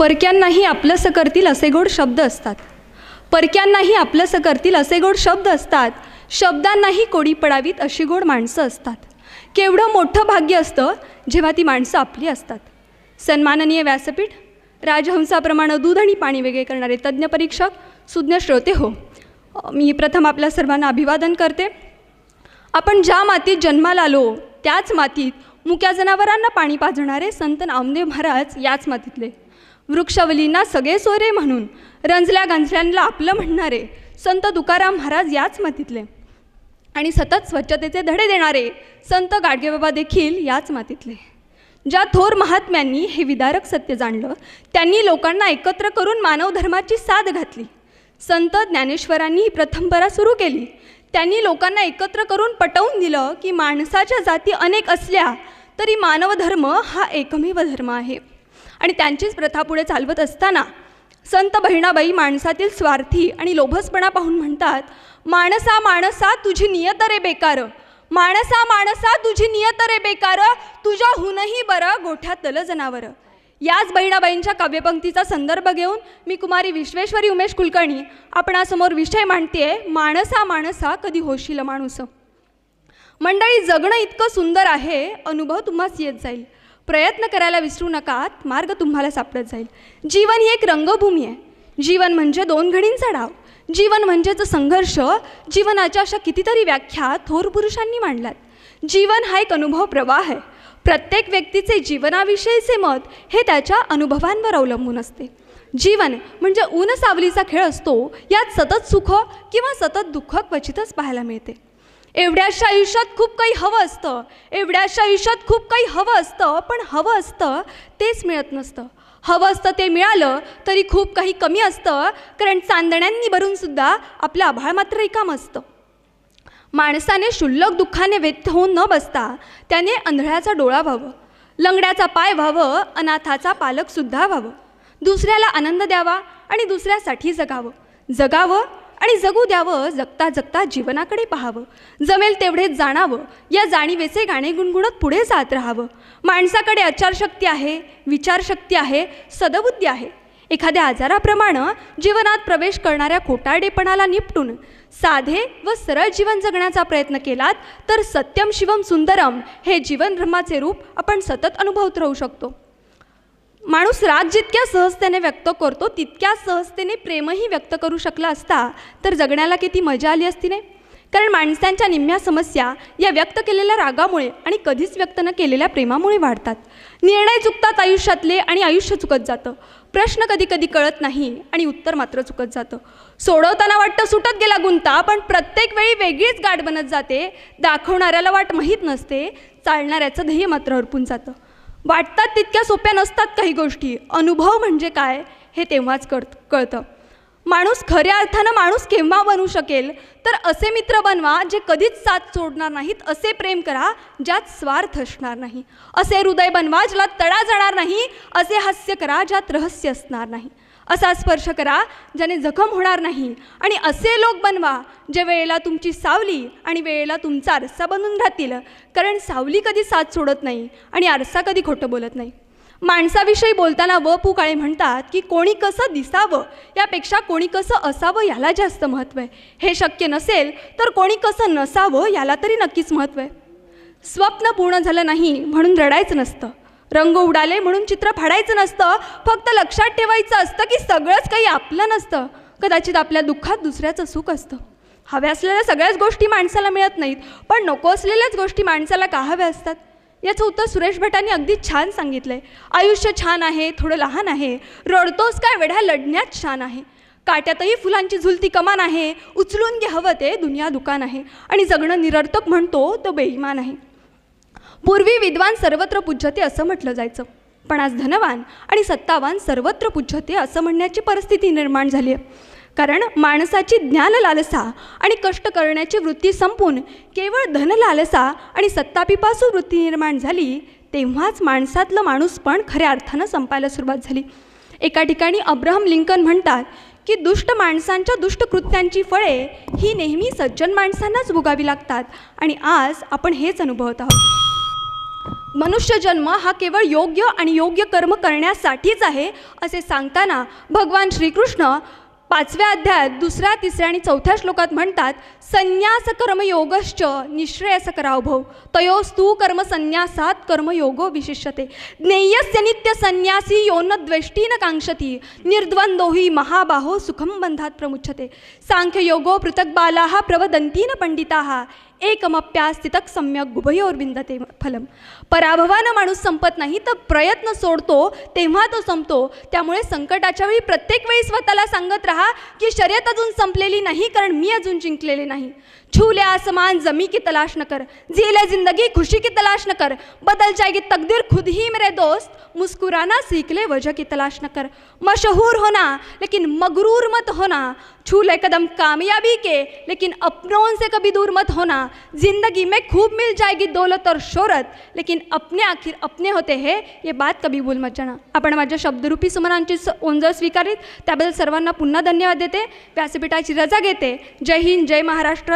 परक्यांनाही आपलंसं करतील असे गोड शब्द असतात. परक्यांनाही आपलंसं करतील असे गोड शब्द असतात. शब्दांनाही कोडी पडावीत अशी गोड माणसं असतात. केवढं मोठं भाग्य असतं जेव्हा ती माणसं आपली असतात. सन्माननीय व्यासपीठ राजहंसाप्रमाणे दूध आणि पाणी वेगळे करणारे तज्ज्ञ परीक्षक सुज्ञ श्रोते हो. मी प्रथम आपल्या सर्वांना अभिवादन करते. आपण ज्या मातीत जन्माला आलो त्याच मातीत मुक्या जनावरांना पाणी पाजणारे संत नामदेव महाराज याच मातीतले. वृक्षवलींना सगळे सोयरे म्हणून रंजल्या गांजल्यांना आपलं म्हणणारे संत तुकाराम महाराज याच मातीतले. आणि सतत स्वच्छतेचे धडे देणारे संत गाडगेबाबा देखील याच मातीतले. ज्या थोर महात्म्यांनी हे विदारक सत्य जाणलं त्यांनी लोकांना एकत्र करून मानवधर्माची साथ घातली. संत ज्ञानेश्वरांनी ही प्रथमपरा सुरू केली. त्यांनी लोकांना एकत्र करून पटवून दिलं की माणसाच्या जाती अनेक असल्या तरी मानवधर्म हा एकमेव धर्म आहे. आणि त्यांचीच प्रथा पुढे चालवत असताना संत बहिणाबाई माणसातील स्वार्थी आणि लोभसपणा पाहून म्हणतात माणसा माणसा तुझी नियत रे बेकार. माणसा माणसा तुझी नियत रे बेकार. तुझ्याहूनही बरं गोठ्यातल जनावर याच बहिणाबाईंच्या काव्यपंक्तीचा संदर्भ घेऊन मी कुमारी विश्वेश्वरी उमेश कुलकर्णी आपणासमोर विषय मांडतेय माणसा माणसा कधी होशील माणूस? मंडळी जगणं इतकं सुंदर आहे अनुभव तुम्हास येत जाईल. प्रयत्न करायला विसरू नका मार्ग तुम्हाला सापडत जाईल. जीवन ही एक रंगभूमी आहे. जीवन म्हणजे दोन घडींचा डाव. जीवन म्हणजेच संघर्ष. जीवनाच्या अशा कितीतरी व्याख्या थोर पुरुषांनी मांडल्यात. जीवन हा एक अनुभव प्रवाह आहे. प्रत्येक व्यक्तीचे जीवनाविषयीचे मत हे त्याच्या अनुभवांवर अवलंबून असते. जीवन म्हणजे ऊन सावलीचा खेळ असतो यात सतत सुख किंवा सतत दुःख क्वचितच पाहायला मिळते. एवढ्याशा आयुष्यात खूप काही हवं असतं. एवढ्याशा आयुष्यात खूप काही हवं असतं पण हवं असतं तेच मिळत नसतं. हवं असतं ते मिळालं तरी खूप काही कमी असतं कारण चांदण्यांनी भरूनसुद्धा आपलं आभाळ मात्र रिकाम असतं. माणसाने क्षुल्लक दुःखाने व्यक्त होऊन न बसता त्याने आंधळ्याचा डोळा व्हावं. लंगड्याचा पाय व्हावं अनाथाचा पालकसुद्धा व्हावं. दुसऱ्याला आनंद द्यावा आणि दुसऱ्यासाठी जगावं. जगावं आणि जगू द्यावं जगता जगता जीवनाकडे पाहावं. जमेल तेवढेच जाणावं. या जाणीवेचे गाणे गुणगुणत पुढे जात राहावं. माणसाकडे आचारशक्ती आहे विचारशक्ती आहे सदबुद्धी आहे. एखाद्या आजाराप्रमाणे जीवनात प्रवेश करणाऱ्या खोटारडेपणाला निपटून साधे व सरळ जीवन जगण्याचा प्रयत्न केलात तर सत्यम शिवम सुंदरम हे जीवनब्रह्माचे रूप आपण सतत अनुभवत राहू शकतो. माणूस राग जितक्या सहजतेने व्यक्त करतो तितक्या सहजतेने प्रेमही व्यक्त करू शकला असता तर जगण्याला किती मजा आली असती नाही? कारण माणसांच्या निम्म्या समस्या या व्यक्त केलेल्या रागामुळे आणि कधीच व्यक्त न केलेल्या प्रेमामुळे वाढतात. निर्णय चुकतात आयुष्यातले आणि आयुष्य चुकत जातं. प्रश्न कधी कधी कळत नाही आणि उत्तर मात्र चुकत जातं. सोडवताना वाटतं सुटत गेला गुंता पण प्रत्येक वेळी वेगळीच गाठ बनत जाते. दाखवणाऱ्याला वाट माहीत नसते. चालणाऱ्याचं ध्येय मात्र हरपून जातं. वाटतात तितक्या सोप्या नसतात काही गोष्टी. अनुभव म्हणजे काय हे तेव्हाच कळत कळतं. माणूस खऱ्या अर्थानं माणूस केव्हा बनू शकेल? तर असे मित्र बनवा जे कधीच साथ सोडणार नाहीत असे प्रेम करा ज्यात स्वार्थ असणार नाही. असे हृदय बनवा ज्याला तडा जाणार नाही असे हास्य करा ज्यात रहस्य असणार नाही. असा स्पर्श करा ज्याने जखम होणार नाही. आणि असे लोक बनवा जे वेळेला तुमची सावली आणि वेळेला तुमचा आरसा बनून राहतील. कारण सावली कधी साथ सोडत नाही आणि आरसा कधी खोटं बोलत नाही. माणसाविषयी बोलताना व पु काळे म्हणतात की कोणी कसं दिसावं यापेक्षा कोणी कसं असावं याला जास्त महत्त्व आहे. हे शक्य नसेल तर कोणी कसं नसावं याला तरी नक्कीच महत्त्व आहे. स्वप्न पूर्ण झालं नाही म्हणून रडायचं नसतं. रंग उडाले म्हणून चित्र फाडायचं नसतं. फक्त लक्षात ठेवायचं असतं की सगळंच काही आपलं नसतं. कदाचित आपल्या दुःखात दुसऱ्याचं सुख असतं. हव्या असलेल्या सगळ्याच गोष्टी माणसाला मिळत नाहीत पण नको असलेल्याच गोष्टी माणसाला का हव्या असतात? याचं उत्तर सुरेश भटांनी अगदी छान सांगितलं आहे आयुष्य छान आहे थोडं लहान आहे. रडतोस काय वेढ्या लढण्यात छान आहे. काट्यातही फुलांची झुलती कमान आहे. उचलून घे हवं ते दुनिया दुकान आहे. आणि जगणं निरर्थक म्हणतो तो बेईमान आहे. पूर्वी विद्वान सर्वत्र पूज्यते असं म्हटलं जायचं. पण आज धनवान आणि सत्तावान सर्वत्र पूज्यते असं म्हणण्याची परिस्थिती निर्माण झाली आहे. कारण माणसाची ज्ञान लालसा आणि कष्ट करण्याची वृत्ती संपून केवळ धन लालसा आणि सत्तापिपासू वृत्ती निर्माण झाली तेव्हाच माणसातलं माणूस पण खऱ्या अर्थानं संपायला सुरुवात झाली. एका ठिकाणी अब्राहम लिंकन म्हणतात की दुष्ट माणसांच्या दुष्ट कृत्यांची फळे ही नेहमी सज्जन माणसांनाच भोगावी लागतात आणि आज आपण हेच अनुभवत आहोत. मनुष्य जन्म हा केवळ योग्य आणि योग्य कर्म करण्यासाठीच आहे असे सांगताना भगवान श्रीकृष्ण पाचव्या अध्यायात दुसऱ्या तिसऱ्या आणि चौथ्या श्लोकात म्हणतात संन्यास कर्मयोगश्च निश्रेयस करावभव तयोस्तु कर्म संन्यासात कर्मयोगो विशिष्यते। ज्ञेयस्य नित्य संन्यासी योन द्वेष्टी न कांक्षती निर्द्वंदो ही महाबाहो सुखम बंधात प्रमुच्छते सांख्ययोगो पृथक बाला प्रवदन्ती न एकमप्यास्थितक सम्यक गुभयोर्बिंदते फलम. पराभवानं माणूस संपत नाही तर प्रयत्न सोडतो तेव्हा तो संपतो. त्यामुळे संकटाच्या वेळी प्रत्येक वेळी स्वतःला सांगत राहा की शर्यत अजून संपलेली नाही कारण मी अजून जिंकलेले नाही. छूले आसमान जमी की तलाश न कर जीले जिंदगी खुशी की तलाश न कर बदल जाएगी तकदीर खुद ही मेरे दोस्त मुस्कुराना सीख ले वजह की तलाश न कर. मशहूर होना लेकिन मगरूर मत होना छूले कदम कामयाबी के लेकिन अपनों से कभी दूर मत होना. जिंदगी में खूब मिल जाएगी दौलत और शोहरत लेकिन अपने आखिर अपने होते हे ये बात कभी भूल मत जाना। आपण माझ्या शब्दरूपी सुमनांची ओंजळ स्वीकारीत त्याबद्दल सर्वांना पुन्हा धन्यवाद देते. व्यासपीठाची रजा घेते. जय हिंद जय महाराष्ट्र.